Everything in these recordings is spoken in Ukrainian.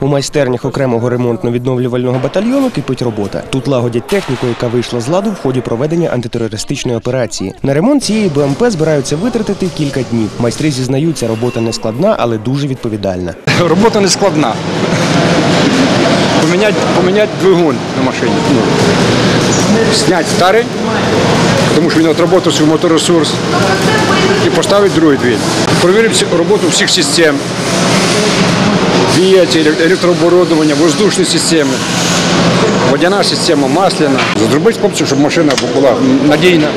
У майстернях окремого ремонтно-відновлювального батальйону кипить робота. Тут лагодять техніку, яка вийшла з ладу в ході проведення антитерористичної операції. На ремонт цієї БМП збираються витратити кілька днів. Майстри зізнаються, робота не складна, але дуже відповідальна. Робота не складна. Поміняти, поміняти двигун на машині. Зняти старий, тому що він отработав свій моторесурс, і поставити другий двигун. Провірити всі- роботу всіх систем. Двигатель, електрооборудовання, воздушні системи, водяна система, масляна. Зробити хлопців, щоб машина була надійна,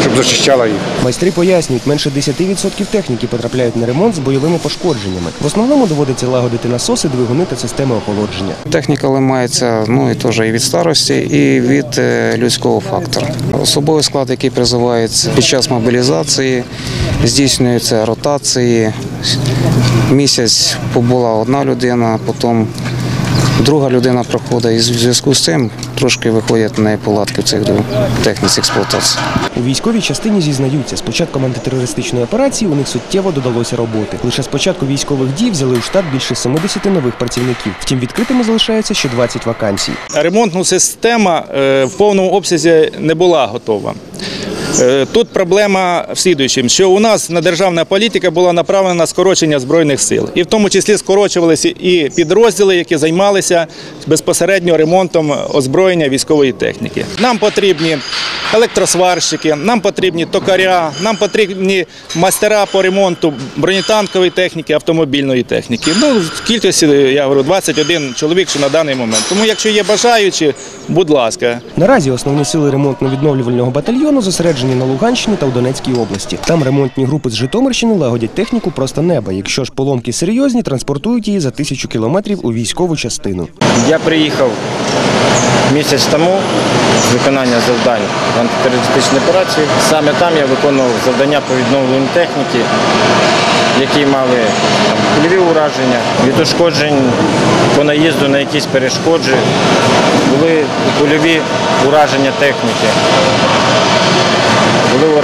щоб захищала їх. Майстри пояснюють, менше 10% техніки потрапляють на ремонт з бойовими пошкодженнями. В основному доводиться лагодити насоси, двигуни та системи охолодження. Техніка ламається ну і теж і від старості, і від е, людського фактору. Особовий склад, який призивається під час мобілізації, здійснюються ротації. Місяць побула одна людина, потім друга людина проходить. І в зв'язку з цим трошки виходять на неполадки в цих техніці експлуатації. У військовій частині зізнаються, з початком антитерористичної операції у них суттєво додалося роботи. Лише з початку військових дій взяли у штат більше 70 нових працівників. Втім, відкритими залишається ще 20 вакансій. ремонтна система е, в повному обсязі не була готова. Е, Тут проблема в слідуючому, що у нас на державна політика була направлена на скорочення збройних сил, і в тому числі скорочувалися і підрозділи, які займалися безпосередньо ремонтом озброєння військової техніки. Нам потрібні електросварщики, нам потрібні токаря, нам потрібні майстера по ремонту бронетанкової техніки, автомобільної техніки. Ну, в кількості, я говорю, 21 чоловік ще на даний момент. Тому, якщо є бажаючі, будь ласка, Наразі основні сили ремонтно-відновлювального батальйону зосереджені на Луганщині та в Донецькій області. Там ремонтні групи з Житомирщини лагодять техніку просто неба. Якщо ж поломки серйозні, транспортують її за тисячу кілометрів у військову частину. Я приїхав місяць тому виконання завдань в антитерористичній операції. Саме там я виконував завдання по відновленню техніки, які мали там, кульові ураження, від ушкоджень по наїзду на якісь перешкоджі, були кульові ураження техніки.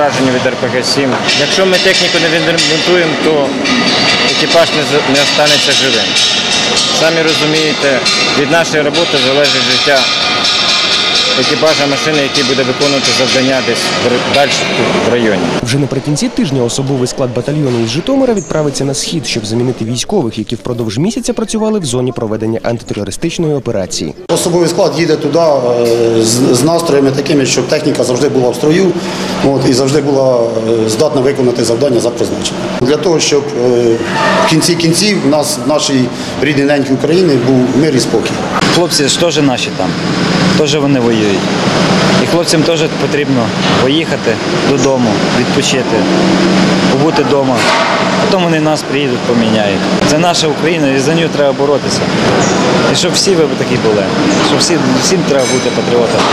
Уражені від РПГ-7. Якщо ми техніку не відремонтуємо, то екіпаж не останеться живим. Самі розумієте, від нашої роботи залежить життя екіпажа машини, який буде виконувати завдання десь в- далі в районі. Вже наприкінці тижня особовий склад батальйону із Житомира відправиться на схід, щоб замінити військових, які впродовж місяця працювали в зоні проведення антитерористичної операції. Особовий склад їде туди е, з, настроями такими, щоб техніка завжди була в строю от, і завжди була е, здатна виконати завдання за призначенням. Для того, щоб е, в кінці кінців в нас в нашій рідній ненькій Україні був мир і спокій. Хлопці ж теж наші там, теж вони воюють. І хлопцям теж потрібно поїхати додому, відпочити, побути вдома. Потім вони нас приїдуть, поміняють. Це наша Україна і за нею треба боротися. І щоб всі ви такі були, щоб всі, всім треба бути патріотами.